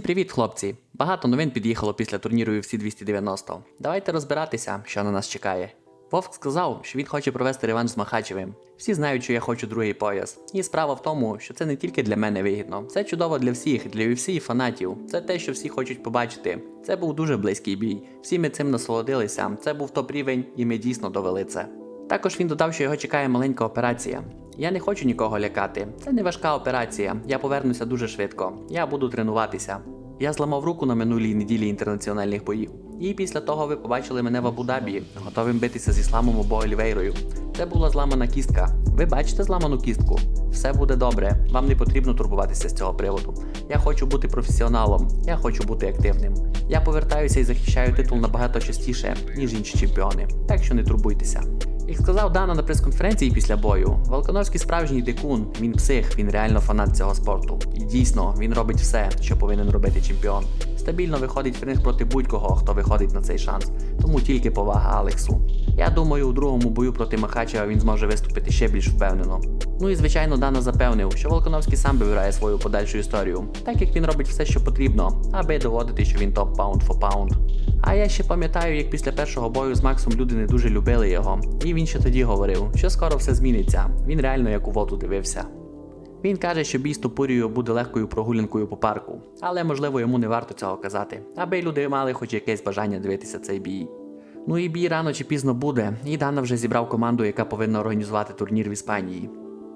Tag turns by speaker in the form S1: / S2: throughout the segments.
S1: привіт, хлопці! Багато новин під'їхало після турніру UFC 290. Давайте розбиратися, що на нас чекає. Вовк сказав, що він хоче провести реванш з Махачевим. Всі знають, що я хочу другий пояс. І справа в тому, що це не тільки для мене вигідно, це чудово для всіх, для UFC і фанатів. Це те, що всі хочуть побачити. Це був дуже близький бій. Всі ми цим насолодилися. Це був топ рівень, і ми дійсно довели це. Також він додав, що його чекає маленька операція. Я не хочу нікого лякати. Це не важка операція. Я повернуся дуже швидко. Я буду тренуватися. Я зламав руку на минулій неділі інтернаціональних боїв. І після того ви побачили мене в Абу-Дабі, готовим битися з ісламом або Олівейрою. Це була зламана кістка. Ви бачите зламану кістку? Все буде добре. Вам не потрібно турбуватися з цього приводу. Я хочу бути професіоналом, я хочу бути активним. Я повертаюся і захищаю титул набагато частіше, ніж інші чемпіони. Так що не турбуйтеся. Як сказав Дана на прес-конференції після бою, Волконовський справжній дикун, він псих, він реально фанат цього спорту. І дійсно, він робить все, що повинен робити чемпіон. Стабільно виходить в ринг проти будь-кого, хто виходить на цей шанс. Тому тільки повага Алексу. Я думаю, у другому бою проти Махачева він зможе виступити ще більш впевнено. Ну і звичайно, Дана запевнив, що Волконовський сам вибирає свою подальшу історію, так як він робить все, що потрібно, аби доводити, що він топ паунд фо паунд. А я ще пам'ятаю, як після першого бою з Максом люди не дуже любили його, і він ще тоді говорив, що скоро все зміниться. Він реально як у воду дивився. Він каже, що бій з Топурією буде легкою прогулянкою по парку, але можливо йому не варто цього казати, аби люди мали хоч якесь бажання дивитися цей бій. Ну і бій рано чи пізно буде, і Дана вже зібрав команду, яка повинна організувати турнір в Іспанії.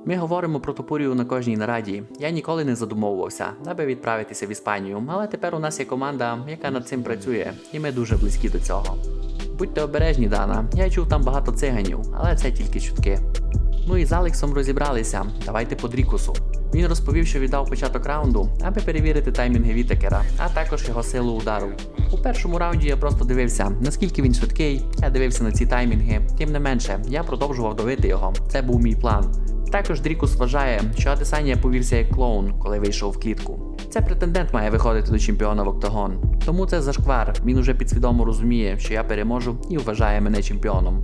S1: Ми говоримо про Топурію на кожній нараді. Я ніколи не задумовувався, аби відправитися в Іспанію, але тепер у нас є команда, яка над цим працює, і ми дуже близькі до цього. Будьте обережні, Дана. Я чув там багато циганів, але це тільки чутки. Ну і з Алексом розібралися. Давайте по Дрікусу. Він розповів, що віддав початок раунду, аби перевірити таймінги Вітекера, а також його силу удару. У першому раунді я просто дивився, наскільки він швидкий. Я дивився на ці таймінги. Тим не менше, я продовжував давити його. Це був мій план. Також Дрікус вважає, що Адесанія повівся як клоун, коли вийшов в клітку. Це претендент має виходити до чемпіона в октагон. Тому це зашквар. Він уже підсвідомо розуміє, що я переможу і вважає мене чемпіоном.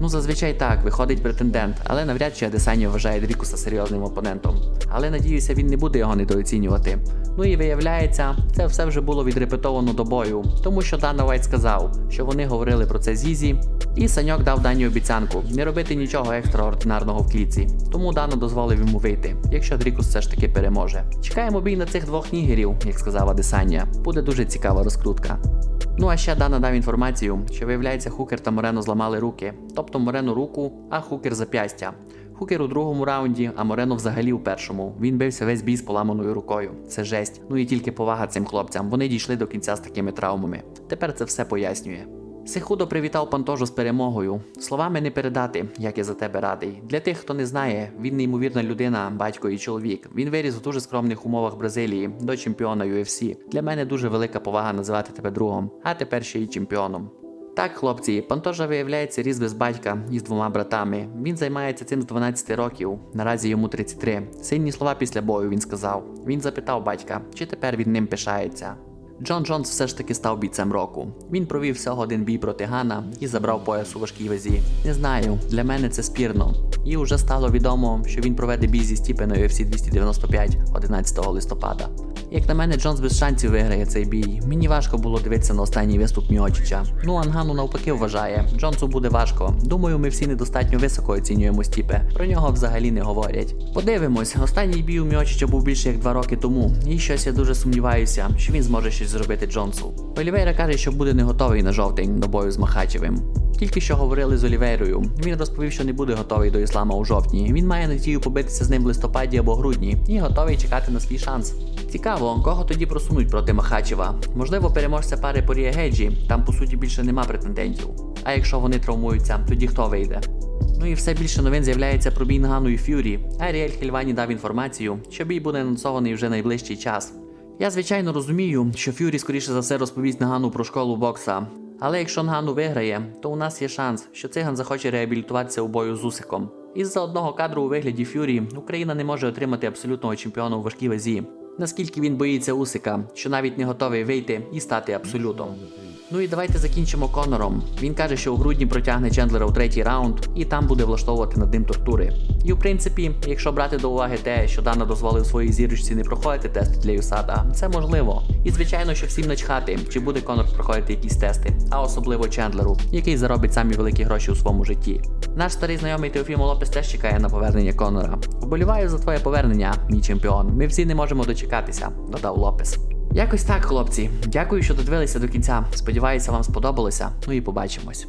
S1: Ну, зазвичай так, виходить претендент, але навряд чи Адесанія вважає Дрікуса серйозним опонентом. Але надіюся, він не буде його недооцінювати. Ну і виявляється, це все вже було відрепетовано до бою, тому що Дана Вайт сказав, що вони говорили про це Зізі, і Саньок дав Дані обіцянку не робити нічого екстраординарного в кліці. Тому Дана дозволив йому вийти, якщо Дрікус все ж таки переможе. Чекаємо бій на цих двох нігерів, як сказав Адесанія. Буде дуже цікава розкрутка. Ну а ще Дана дав інформацію, що виявляється, Хукер та Морено зламали руки, тобто Морено руку, а Хукер зап'ястя. Хукер у другому раунді, а Морено взагалі у першому. Він бився весь бій з поламаною рукою. Це жесть. Ну і тільки повага цим хлопцям. Вони дійшли до кінця з такими травмами. Тепер це все пояснює. Сихудо привітав Пантожу з перемогою. Словами не передати, як я за тебе радий. Для тих, хто не знає, він неймовірна людина, батько і чоловік. Він виріс у дуже скромних умовах Бразилії до чемпіона UFC. Для мене дуже велика повага називати тебе другом, а тепер ще й чемпіоном. Так, хлопці, Пантожа виявляється ріс без батька із двома братами. Він займається цим з 12 років. Наразі йому 33. Сильні слова після бою він сказав. Він запитав батька, чи тепер він ним пишається. Джон Джонс все ж таки став бійцем року. Він провів всього один бій проти Гана і забрав пояс у важкій вазі. Не знаю, для мене це спірно. І вже стало відомо, що він проведе бій зі Стіпеною FC UFC 295 11 листопада. Як на мене, Джонс без шансів виграє цей бій. Мені важко було дивитися на останній виступ Міочича. Ну Ангану навпаки вважає. Джонсу буде важко. Думаю, ми всі недостатньо високо оцінюємо Стіпе. Про нього взагалі не говорять. Подивимось, останній бій у Міочича був більше як два роки тому. І щось я дуже сумніваюся, що він зможе щось зробити Джонсу. Олівейра каже, що буде не готовий на жовтень до бою з Махачевим. Тільки що говорили з Олівейрою. Він розповів, що не буде готовий до іслама у жовтні. Він має надію побитися з ним в листопаді або грудні і готовий чекати на свій шанс. Цікаво, кого тоді просунуть проти Махачева. Можливо, переможця пари Порія Геджі, там по суті більше нема претендентів. А якщо вони травмуються, тоді хто вийде? Ну і все більше новин з'являється про бій Нгану і Ф'юрі. Аріель Хельвані дав інформацію, що бій буде анонсований вже найближчий час. Я звичайно розумію, що Ф'юрі скоріше за все розповість Нагану про школу бокса. Але якщо Нгану виграє, то у нас є шанс, що циган захоче реабілітуватися у бою з Усиком. Із-за одного кадру у вигляді Ф'юрі Україна не може отримати абсолютного чемпіона у важкій вазі. Наскільки він боїться Усика, що навіть не готовий вийти і стати абсолютом. Ну і давайте закінчимо Конором. Він каже, що у грудні протягне Чендлера у третій раунд, і там буде влаштовувати над ним тортури. І в принципі, якщо брати до уваги те, що Дана дозволив своїй зірочці не проходити тести для Юсада, це можливо. І звичайно, що всім начхати, чи буде Конор проходити якісь тести, а особливо Чендлеру, який заробить самі великі гроші у своєму житті. Наш старий знайомий Теофімо Лопес теж чекає на повернення Конора. Вболіваю за твоє повернення, мій чемпіон. Ми всі не можемо дочекатися, додав Лопес. Якось так, хлопці. Дякую, що додивилися до кінця. Сподіваюся, вам сподобалося. Ну і побачимось.